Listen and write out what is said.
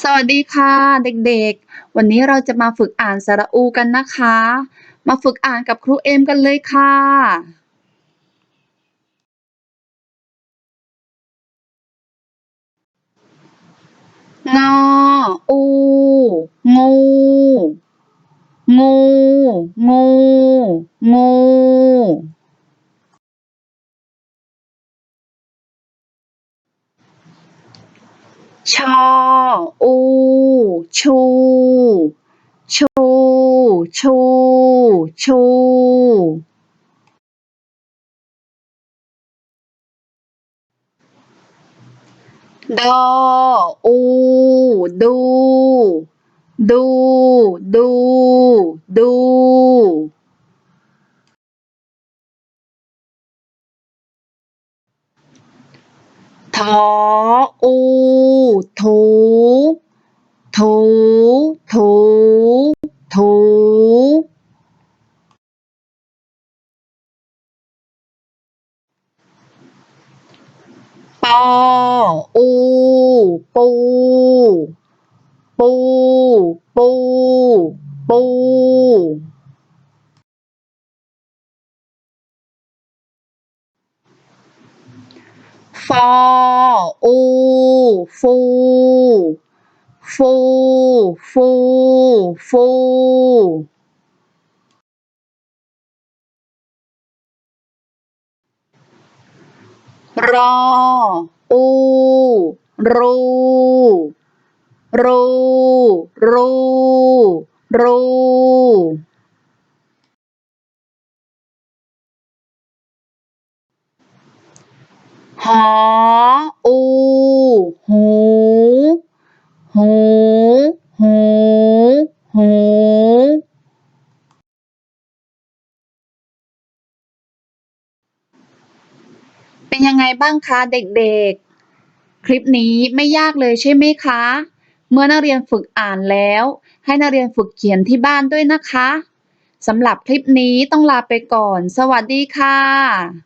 สวัสดีค่ะเด็กๆ วันนี้เราจะมาฝึกอ่านสระอูกันนะคะ มาฝึกอ่านกับครูเอ็มกันเลยค่ะ งอ อู งู งู งู งู ชอ อู ชู ชู ชู ชูดอ อู ดู ดู ดู ดูทอ อู ถูถูถูถูปออูปูปูปูปู ฟออูฟูฟูฟูฟูรออูรูรูรูรู หออู หู หู หู หูเป็นยังไงบ้างคะเด็กๆ คลิปนี้ไม่ยากเลยใช่ไหมคะ เมื่อนักเรียนฝึกอ่านแล้ว ให้นักเรียนฝึกเขียนที่บ้านด้วยนะคะสำหรับคลิปนี้ต้องลาไปก่อน สวัสดีค่ะ